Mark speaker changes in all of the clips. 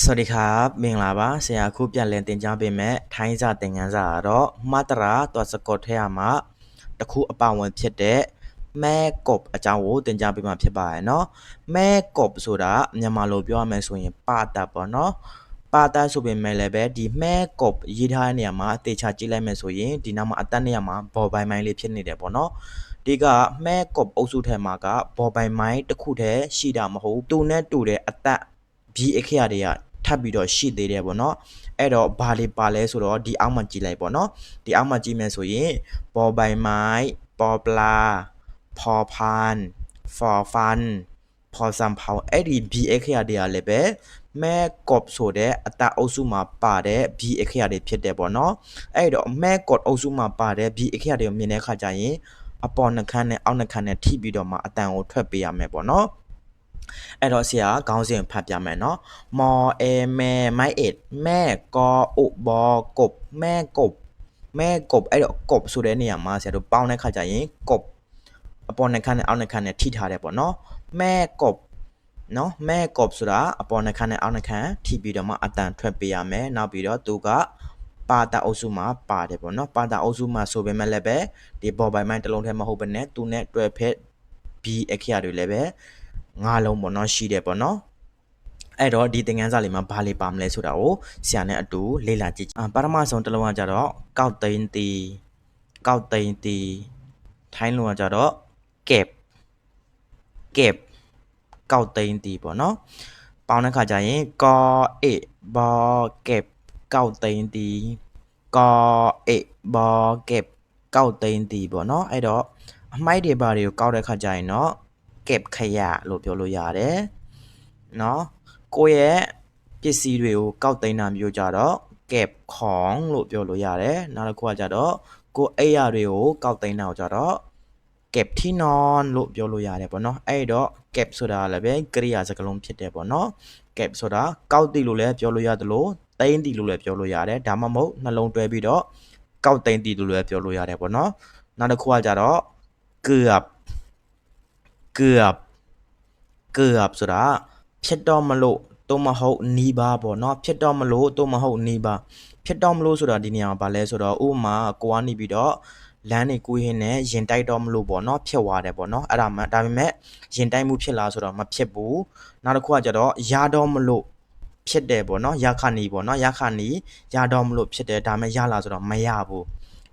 Speaker 1: စวัสดีครับမင်္ဂလာပါဆရာအခုပြန်လည်တင်ကြားပေးမယ်ထိုင်းစာသင်ခန်းစာကတော့မတရာတော်စကော့ထဲမှာတစ်ခုအပဝင်ဖြစ်တဲ့မဲကုတ်အကြောင်းကိုတင်ကြားပေးမှာဖြစ်ပါရဲ့เนาะမဲကုတ်ဆိုတာမြန်မာလိုပြောရမယ်ဆိုရင်ပါတာပေါ့เนาะပါတာဆိုပေမဲ့လည်းပဲဒီမဲကုတ်ရေးထားတဲ့နေရာမှာအသေးချာကြည့်လိုက်မယ်ဆိုရင်ဒီနောက်မှာအတက်နေရာမှာဘော်ပိုင်းပိုင်းလေးဖြစ်နေတယ်ပေါ့เนาะဒီကမဲကုတ်အုပ်စုထဲမှာကဘော်ပိုင်းပိုင်းတစ်ခုတည်းရှိတာမဟုတ်သူနဲ့တူတဲ့အတက်ဘီအခရာတွေက ထပ်ပြီးတော့ရှိသေးတယ်ပေါ့နော်အဲ့တော့ဘာလေးပါလဲဆိုတော့ဒီအောက်မှာကြည့်လိုက်ပေါ့နော်ဒီအောက်မှာကြည့်မယ်ဆိုရင်ပေါ်ပိုင်မိုင်းပေါ်ပလာပေါ်ဖန်ဖော်ဖန်ဖော်ဆမ်ဖောင်အဲ့ဒီ B အခရာတွေကလည်းပဲမဲကော့ဆိုတဲ့အတအုပ်စုမှာပါတဲ့ B အခရာတွေဖြစ်တယ်ပေါ့နော်အဲ့တော့မဲကော့အုပ်စုမှာပါတဲ့ B အခရာတွေကိုမြင်တဲ့အခါကျရင်အပေါ်နှခမ်းနဲ့အောက်နှခမ်းနဲ့ထိပြီးတော့မှအတန်ကိုထွက်ပေးရမယ်ပေါ့နော် အဲ့တော့ဆရာခေါင်းစဉ်ဖတ်ပြမယ်နော်မော်အဲမဲမိုက်အစ်မဲကောအုတ်ဘောကုတ်မဲကုတ်မဲကုတ်အဲ့တော့ကုတ်ဆိုတဲ့နေရာမှာဆရာတို့ပေါင်းတဲ့ခါကျရင်ကုတ်အပေါ်နှခမ်းနဲ့အောက်နှခမ်းနဲ့ထိထားတယ်ပေါ့နော်မဲကုတ်နော်မဲကော့ဆိုတာအပေါ်နှခမ်းနဲ့အောက်နှခမ်းထိပြီးတော့မှအတန်ထွက်ပေးရမယ်နောက်ပြီးတော့သူကပါတာအုပ်စုမှာပါတယ်ပေါ့နော်ပါတာအုပ်စုမှာဆိုပေမဲ့လည်းပဲဒီပေါ်ပိုင်မိုင်းတစ်လုံးတည်းမဟုတ်ဘဲနဲ့သူနဲ့တွဲဖက် B အခရာတွေလည်းပဲ ငါးလုံးပေါ့နော်ရှိတယ်ပေါ့နော်အဲ့တော့ဒီသင်ခန်းစာလေးမှာဘာလေးပါမလဲဆိုတာကိုဆရာနဲ့အတူလေ့လာကြည့်အာပထမဆုံးတစ်လုံးကကြတော့ကောက်သိန်းတီကောက်သိန်းတီထိုင်းလုံးကကြတော့ကက်ကက်ကောက်သိန်းတီပေါ့နော်ပေါင်းတဲ့ခါကျရင်ကောအေဘောကက်ကောက်သိန်းတီကောအေဘောကက်ကောက်သိန်းတီပေါ့နော်အဲ့တော့အမိုက်တွေဘာတွေကိုကောက်တဲ့ခါကျရင်เนาะเก็บขยะလို့ပြောလို့ရတယ်เนาะကိုယ့်ရဲ့ပစ္စည်းတွေကိုကောက်သိမ်းတာမျိုးကြတော့เก็บของလို့ပြောလို့ရတယ်နောက်တစ်ခုကကြတော့ကိုယ်အိပ်ရတွေကိုကောက်သိမ်းတာကိုကြတော့เก็บที่นอนလို့ပြောလို့ရတယ်ပေါ့နော်အဲ့တော့ gas ဆိုတာလည်းပဲကရိယာစကားလုံးဖြစ်တယ်ပေါ့နော် gas ဆိုတာကောက်တိလို့လည်းပြောလို့ရတယ်လို့သိမ်းတိလို့လည်းပြောလို့ရတယ်ဒါမှမဟုတ်နှလုံးတွဲပြီးတော့ကောက်သိမ်းတိလို့လည်းပြောလို့ရတယ်ပေါ့နော်နောက်တစ်ခုကကြတော့เกือบ เกือบเกือบဆိုတာဖြစ်တော့မလို့တော့မဟုတ်နီးပါပေါ့เนาะဖြစ်တော့မလို့တော့မဟုတ်နီးပါဖြစ်တော့မလို့ဆိုတာဒီနေရာမှာဘာလဲဆိုတော့ဥပမာကိုကနေပြီးတော့လမ်းနေကူးရင်းနဲ့ရင်တိုက်တော့မလို့ပေါ့เนาะဖြစ်သွားတယ်ပေါ့เนาะအဲ့ဒါမှဒါပေမဲ့ရင်တိုက်မှုဖြစ်လားဆိုတော့မဖြစ်ဘူးနောက်တစ်ခုကကြတော့ရတော့မလို့ဖြစ်တယ်ပေါ့เนาะရခဏီပေါ့เนาะရခဏီရတော့မလို့ဖြစ်တယ်ဒါပေမဲ့ရလားဆိုတော့မရဘူး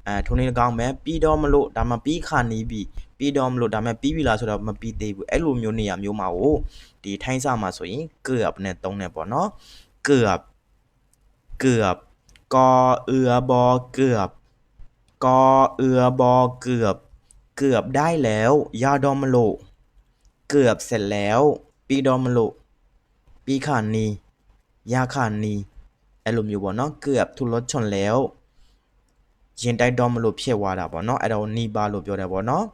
Speaker 1: အဲထုံနေကောင်းပဲပြီးတော့မလို့ဒါမှပြီးခါနီးပြီးပြီးတော့မလို့ဒါမှပြီးပြီလားဆိုတော့မပြီးသေးဘူးအဲ့လိုမျိုးနေရာမျိုးမှာကိုဒီထိုင်းစာမှာဆိုရင်เกือบနဲ့သုံးတယ်ပေါ့နော်เกือบเกือบกอเอือบอเกือบกอเอือบอเกือบ เกือบได้แล้วยาดอมโลเกือบเสร็จแล้ว ปีดอมโลปีขานียาขานีအဲ့လိုမျိုးပေါ့နော်เกือบทุรถชนแล้ว ရင်တိုက်တော့မလို့ဖြစ်သွားတာပေါ့နော်အဲ့တော့နီးပါလို့ပြောတယ်ပေါ့နော်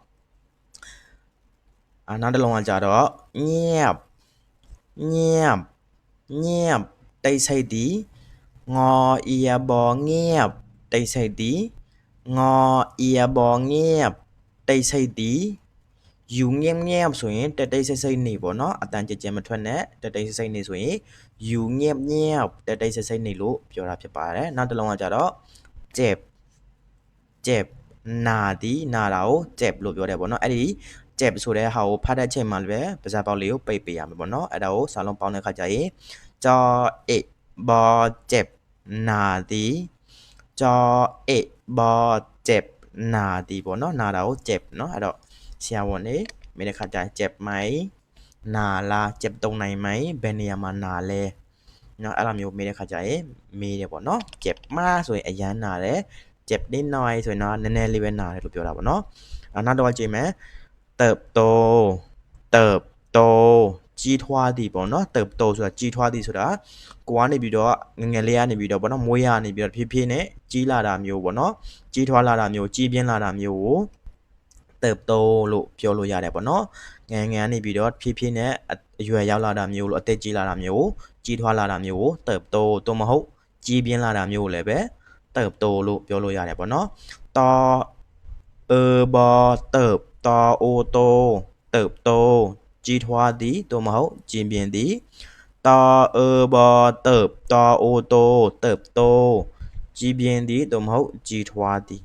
Speaker 1: အာနောက်တစ်လုံးကကြတော့ညက်ညက်ညက်တိတ်ဆိတ်သည်ငေါ်အီယဘောငက်တိတ်ဆိတ်သည်ငေါ်အီယဘောငက်တိတ်ဆိတ်သည်ယူငက်ငက်ဆိုရင်တတိတ်ဆိတ်ဆိတ်နေပေါ့နော်အတန်ကြကြမထွက်နဲ့တတိတ်ဆိတ်ဆိတ်နေဆိုရင်ယူငက်ငက်တတိတ်ဆိတ်ဆိတ်နေလို့ပြောတာဖြစ်ပါတယ်နောက်တစ်လုံးကကြတော့เจ็ ကျက်နာဒီနာတာကိုကျက်လို့ပြောတယ်ပေါ့နော်အဲ့ဒီကျက်ဆိုတဲ့ဟာကိုဖတ်တဲ့ချိန်မှာလည်းပါဇက်ပေါက်လေးကိုပိတ်ပေးရမယ်ပေါ့နော်အဲ့ဒါကိုစာလုံးပေါင်းတဲ့ခါကျရင်ကြောအေဘောကျက်နာဒီကြောအေဘောကျက်နာဒီပေါ့နော်နာတာကိုကျက်နော်အဲ့တော့ဆရာဝန်နေမိတဲ့ခါကျရင်ကျက်မိုင်နာလာကျက်တုံနိုင်မိုင်ဘယ်နေရာမှာနာလဲနော်အဲ့လိုမျိုးမေးတဲ့ခါကျရင်မေးတယ်ပေါ့နော်ကျက်မှားဆိုရင်အရန်နာတယ် เจ็บนิดหน่อยဆိုရင်တော့နည်းနည်းလေးပဲနာတယ်လို့ပြောတာပေါ့နော်အနောက်တော့ကြည့်မယ်เติบโตเติบโตကြီးထွားသည်ပေါ့နော်เติบโตဆိုတာကြီးထွားသည်ဆိုတာကိုကနေပြီးတော့ငငယ်လေးကနေပြီးတော့ပေါ့နော်မွေးရနေပြီးတော့ဖြည်းဖြည်းနဲ့ကြီးလာတာမျိုးပေါ့နော်ကြီးထွားလာတာမျိုးကြီးပြင်းလာတာမျိုးကိုเติบโตလို့ပြောလို့ရတယ်ပေါ့နော်ငယ်ငယ်ကနေပြီးတော့ဖြည်းဖြည်းနဲ့အရွယ်ရောက်လာတာမျိုးလို့အသက်ကြီးလာတာမျိုးကြီးထွားလာတာမျိုးကိုเติบโตသို့မဟုတ်ကြီးပြင်းလာတာမျိုးကိုလည်းပဲ เติบโตလို့ပြောလို့ရတယ်ပေါ့နော်တောเออบอเติบตอโอโตเติบโตကြီးထွားသည်သို့မဟုတ်ကျင်ပြင်းသည် ตอเออบอเติบตอโอโต เติบโต ကြီးပြင်းသည်သို့မဟုတ်ကြီးထွားသည်